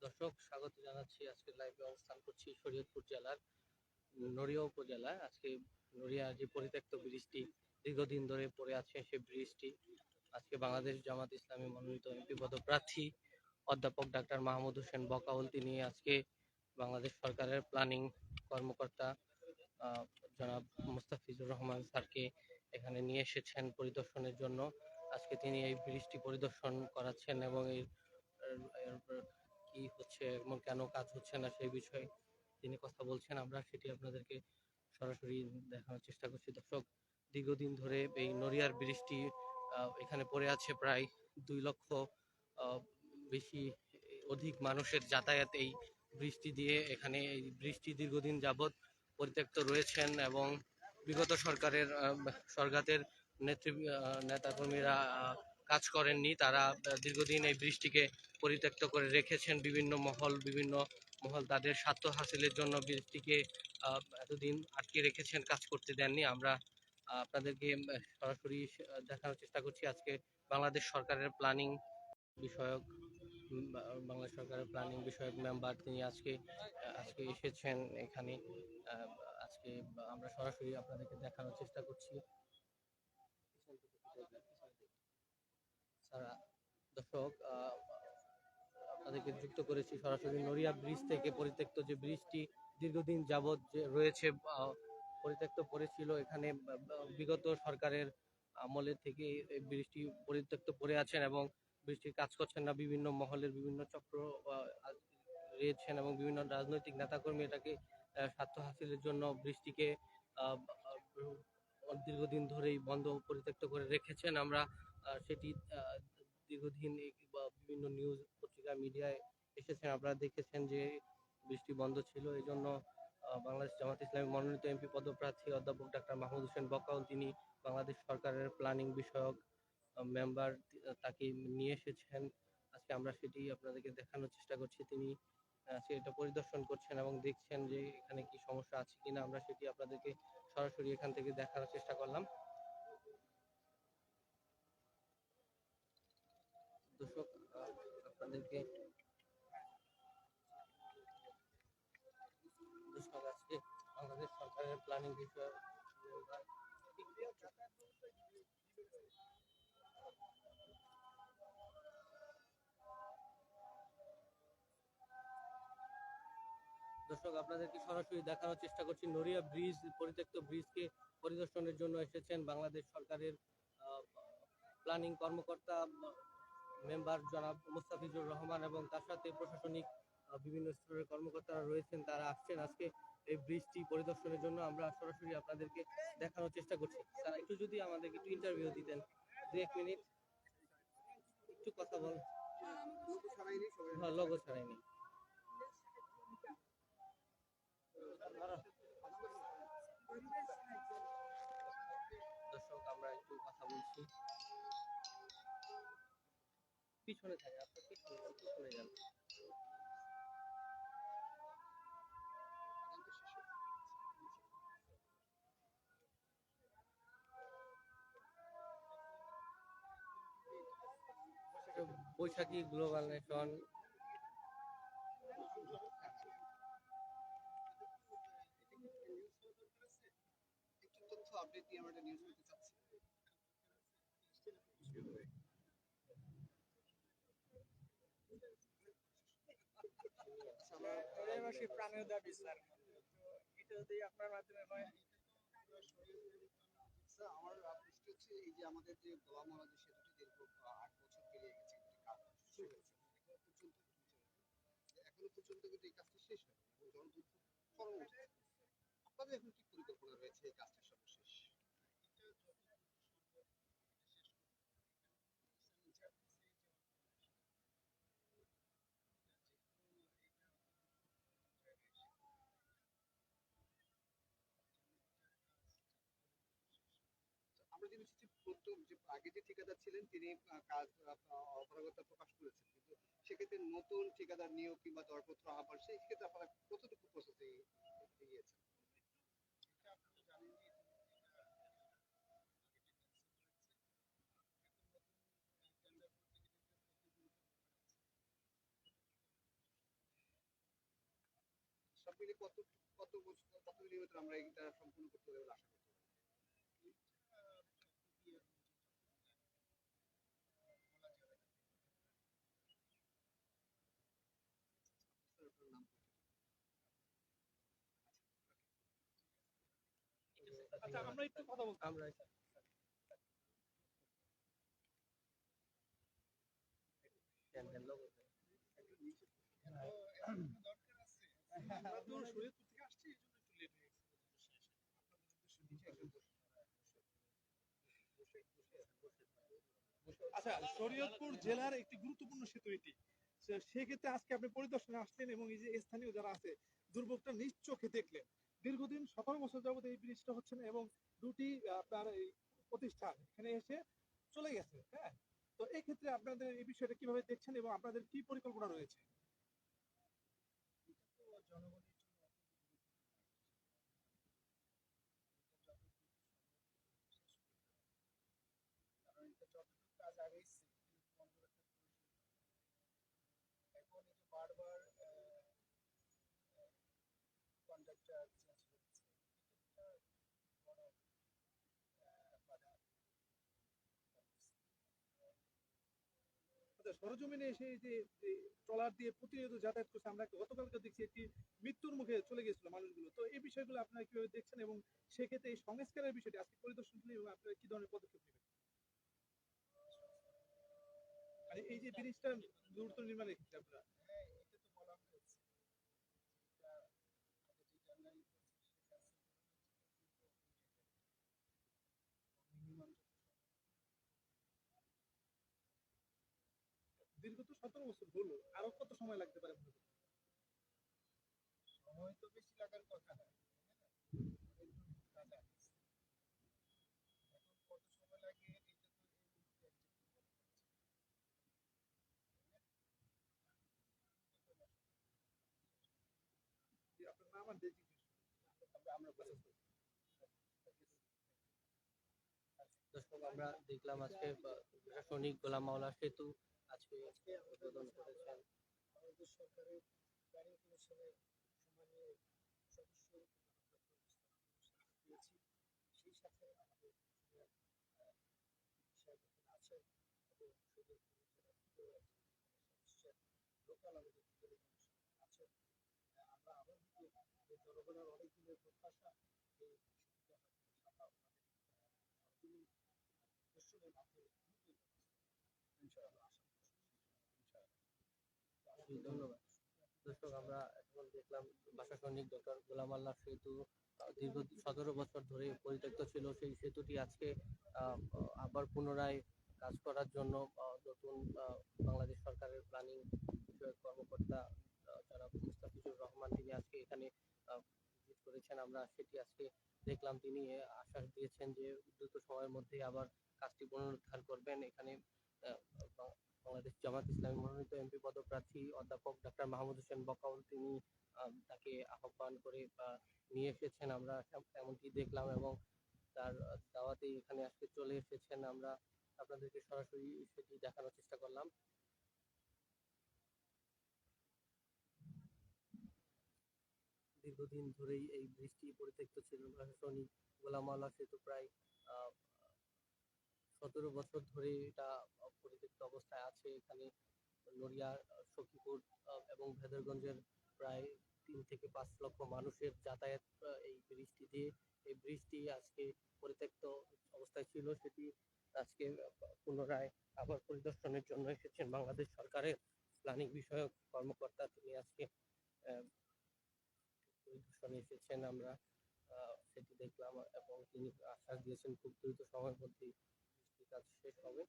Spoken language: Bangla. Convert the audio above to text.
দর্শক, স্বাগত জানাচ্ছি আজকে লাইভে অবস্থান করছি শরীয়তপুর জেলার নড়িয়া উপজেলায়। আজকে যে পরিত্যক্ত ব্রিজটি, দীর্ঘদিন ধরে পড়ে আছে ব্রিজটি। আজকে বাংলাদেশ জামাত ইসলামী মনোনীত এমপি অধ্যাপক ডাক্তার মাহমুদ হোসেন বকাউল, তিনি আজকে বাংলাদেশ সরকারের প্ল্যানিং কর্মকর্তা জনাব মুস্তাফিজুর রহমান স্যারকে এখানে নিয়ে এসেছেন পরিদর্শনের জন্য। আজকে তিনি এই ব্রিজটি পরিদর্শন করাচ্ছেন এবং এর- কি হচ্ছে এবং কেন কাজ হচ্ছে না সেই বিষয়ে তিনি কথা বলছেন। আমরা সেটি আপনাদেরকে সরাসরি দেখানোর চেষ্টা করছি। দর্শক দীর্ঘদিন ধরে এই নড়িয়ার আহ, এখানে পড়ে আছে প্রায় দুই লক্ষ বেশি অধিক মানুষের যাতায়াত এই বৃষ্টি দিয়ে। এখানে এই বৃষ্টি দীর্ঘদিন যাবৎ পরিত্যক্ত রয়েছেন এবং বিগত সরকারের সরকারের নেতৃ নেতাকর্মীরা কাজ করেননি। তারা দীর্ঘদিন এই বৃষ্টিকে পরিত্যক্ত করে রেখেছেন। বিভিন্ন মহল বিভিন্ন মহল তাদের স্বার্থ হাসিলের জন্য বৃষ্টিকে এতদিন আটকে রেখেছেন, কাজ করতে দেননি। আমরা আপনাদেরকে সরাসরি দেখানোর চেষ্টা করছি আজকে বাংলাদেশ সরকারের প্ল্যানিং বিষয়ক বাংলাদেশ সরকারের প্ল্যানিং বিষয়ক মেম্বার তিনি আজকে আজকে এসেছেন এখানে। আজকে আমরা সরাসরি আপনাদেরকে দেখানোর চেষ্টা করছি। দর্শক আপনাদেরকে যুক্ত করেছি সরাসরি নড়িয়া ব্রিজ থেকে। পরিত্যক্ত যে ব্রিজটি দীর্ঘদিন যাবৎ রয়েছে পরিত্যক্ত পড়েছিল। এখানে বিগত সরকারের আমলে থেকে এই ব্রিজটি পরিত্যক্ত পড়ে আছেন এবং ব্রিজটির কাজ করছেন না। বিভিন্ন মহলের বিভিন্ন চক্র রয়েছেন এবং বিভিন্ন রাজনৈতিক নেতাকর্মী এটাকে স্বার্থ হাসিলের জন্য বৃষ্টিকে দীর্ঘদিন ধরেই বন্ধ পরিত্যক্ত করে রেখেছেন। আমরা সেটি দীর্ঘদিন বা বিভিন্ন নিউজ পত্রিকা মিডিয়ায় এসেছেন। আপনারা দেখেছেন যে বৃষ্টি বন্ধ ছিল। এই জন্য বাংলাদেশ জামাত ইসলামী মনোনীত এমপি পদপ্রার্থী অধ্যাপক ডাক্তার মাহমুদ হোসেন বকাউল, তিনি বাংলাদেশ সরকারের প্ল্যানিং বিষয়ক মেম্বার তাকে নিয়ে এসেছেন। আজকে আমরা সেটি আপনাদেরকে দেখানোর চেষ্টা করছি। তিনি এটা পরিদর্শন করছেন এবং দেখছেন যে এখানে কি সমস্যা আছে কিনা। আমরা সেটি আপনাদেরকে সরাসরি এখান থেকে দেখানোর চেষ্টা করলাম। দর্শক আপনাদেরকে দর্শক, আজকে বাংলাদেশ সরকারের প্ল্যানিং বিষয়ে দর্শক, আপনাদেরকে সরাসরি দেখানোর চেষ্টা করছি। নড়িয়া ব্রিজ, পরিত্যক্ত ব্রিজকে পরিদর্শনের জন্য এসেছেন বাংলাদেশ সরকারের প্ল্যানিং কর্মকর্তা মেম্বার জনাব মুস্তাফিজুর রহমান এবং তার সাথে প্রশাসনিক বিভিন্ন স্তরের কর্মকর্তারা রয়েছেন, তারা আসছেন। আজকে এই ব্রিজটি পরিদর্শনের জন্য আমরা সরাসরি আপনাদেরকে দেখানোর চেষ্টা করছি। তারা একটু যদি আমাদেরকে একটু ইন্টারভিউ দিতেন। দু এক মিনিট। একটু কথা বল। হ্যাঁ লোগো ছাড়াইনি দর্শক, আমরা একটু কথা বলছি। পিছনে থাকে আপনার পিছনে পিছনে যান। বৈশাখী গ্লোবাল নেশন। আপডেট দিয়ে আমরা নিউজ করতে চাচ্ছি আচ্ছা, আমরা এলাকাবাসী প্রাণের দাবি স্যার এটা যদি আপনার মাধ্যমে হয়। আমার প্রশ্ন হচ্ছে এই যে আমাদের যে গোলামরা যে সেতুটি দীর্ঘ আট বছর পেরিয়ে গেছে কাজ শুরু হয়েছে। এখনও পর্যন্ত কিন্তু এই কাজটা শেষ হয়নি এবং জনদুর্ভোগ আপনাদের এখন কি পরিকল্পনা রয়েছে এই কাজটা সর্বশেষ যে প্রথম যে আগে যে ঠিকাদার ছিলেন তিনি কাজ অপারগতা প্রকাশ করেছেন। কিন্তু সেক্ষেত্রে নতুন ঠিকাদার নিয়োগ কিংবা দরপত্র সেই ক্ষেত্রে আপনারা কতটুকু প্রস্তুতি সব মিলিয়ে কত কত বছর কত আমরা এটা সম্পূর্ণ করতে পারব আশা করি আচ্ছা আমরা একটু কথা বলব আমরা আচ্ছা শরীয়তপুর জেলার একটি গুরুত্বপূর্ণ সেতু এটি। সেক্ষেত্রে আজকে আপনি পরিদর্শনে আসলেন এবং এই যে স্থানীয় যারা আছে দুর্ভোগটা নিজ চোখে দেখলেন। দীর্ঘদিন সতেরো বছর যাবত এই ব্রিজটা না এবং দুটি আপনার এই প্রতিষ্ঠান এখানে এসে চলে গেছে হ্যাঁ? তো এই ক্ষেত্রে আপনাদের এই বিষয়টা কীভাবে দেখছেন এবং আপনাদের কি পরিকল্পনা রয়েছে? আচ্ছা, সরজমিনে এসে যে ট্রলার দিয়ে প্রতিনিয়ত যাতায়াত করছে, আমরা গতকালকে দেখছি একটি মৃত্যুর মুখে চলে গেছিল মানুষগুলো। তো এই বিষয়গুলো আপনারা কীভাবে দেখছেন এবং সেক্ষেত্রে এই সংস্কারের বিষয়টি আজকে পরিদর্শন করলে এবং আপনারা কি ধরনের পদক্ষেপ নেবেন? মানে এই যে ব্রিজটা দ্রুত নির্মাণের ক্ষেত্রে আপনারা দীর্ঘ তো সতেরো বছর হলো। আরও কত সময় লাগতে পারে সময় তো বেশি লাগার কথা না। আমরা দর্শক আমরা দেখলাম আজকে প্রশাসনিক গোলাম মাওলা সেতু আজকে উদ্বোধন করেছেন। আমাদের সরকারের প্ল্যানিং কমিশনের সম্মানীয় সদস্য পেয়েছি। সেই সাথে আমাদের আছেন এবং লোকাল আমাদের আছেন। আমরা যে জনগণের অনেক দিনের প্রত্যাশা এই সুবিধা জি, দীর্ঘ সতেরো বছর ধরে পরিত্যক্ত ছিল। সেই সেতুটি আজকে আবার পুনরায় কাজ করার জন্য নতুন বাংলাদেশ সরকারের প্ল্যানিং বিষয়ক কর্মকর্তা জনাব মুস্তাফিজুর রহমান, তিনি আজকে এখানে করেছেন। আমরা সেটি আজকে দেখলাম। তিনি আশ্বাস দিয়েছেন যে, দ্রুত সময়ের মধ্যে আবার কাজটি পুনরুদ্ধার করবেন। এখানে বাংলাদেশ জামাত ইসলামী মনোনীত এমপি পদপ্রার্থী অধ্যাপক ডক্টর মাহমুদ হোসেন বকাউল তিনি তাকে আহ্বান করে বা নিয়ে এসেছেন আমরা তেমনটি দেখলাম এবং তার দাওয়াতেই এখানে আজকে চলে এসেছেন আমরা। আপনাদেরকে সরাসরি সেটি দেখানোর চেষ্টা করলাম। দীর্ঘদিন ধরেই এই বৃষ্টি পরিত্যক্ত ছিল। প্রশাসনিক গোলামালা সেতু প্রায় সতেরো বছর ধরে এটা পরিত্যক্ত অবস্থায় আছে। এখানে নড়িয়া, সখীপুর এবং ভেদরগঞ্জের প্রায় তিন থেকে পাঁচ লক্ষ মানুষের যাতায়াত এই বৃষ্টি দিয়ে, এই বৃষ্টি আজকে পরিত্যক্ত অবস্থায় ছিল। সেটি আজকে পুনরায় আবার পরিদর্শনের জন্য এসেছেন বাংলাদেশ সরকারের প্ল্যানিং বিষয়ক কর্মকর্তা। তিনি আজকে পরিদর্শনে এসেছেন। আমরা সেটি দেখলাম এবং তিনি আশ্বাস দিয়েছেন, খুব দ্রুত সময়ের মধ্যেই কাজ শেষ হবে।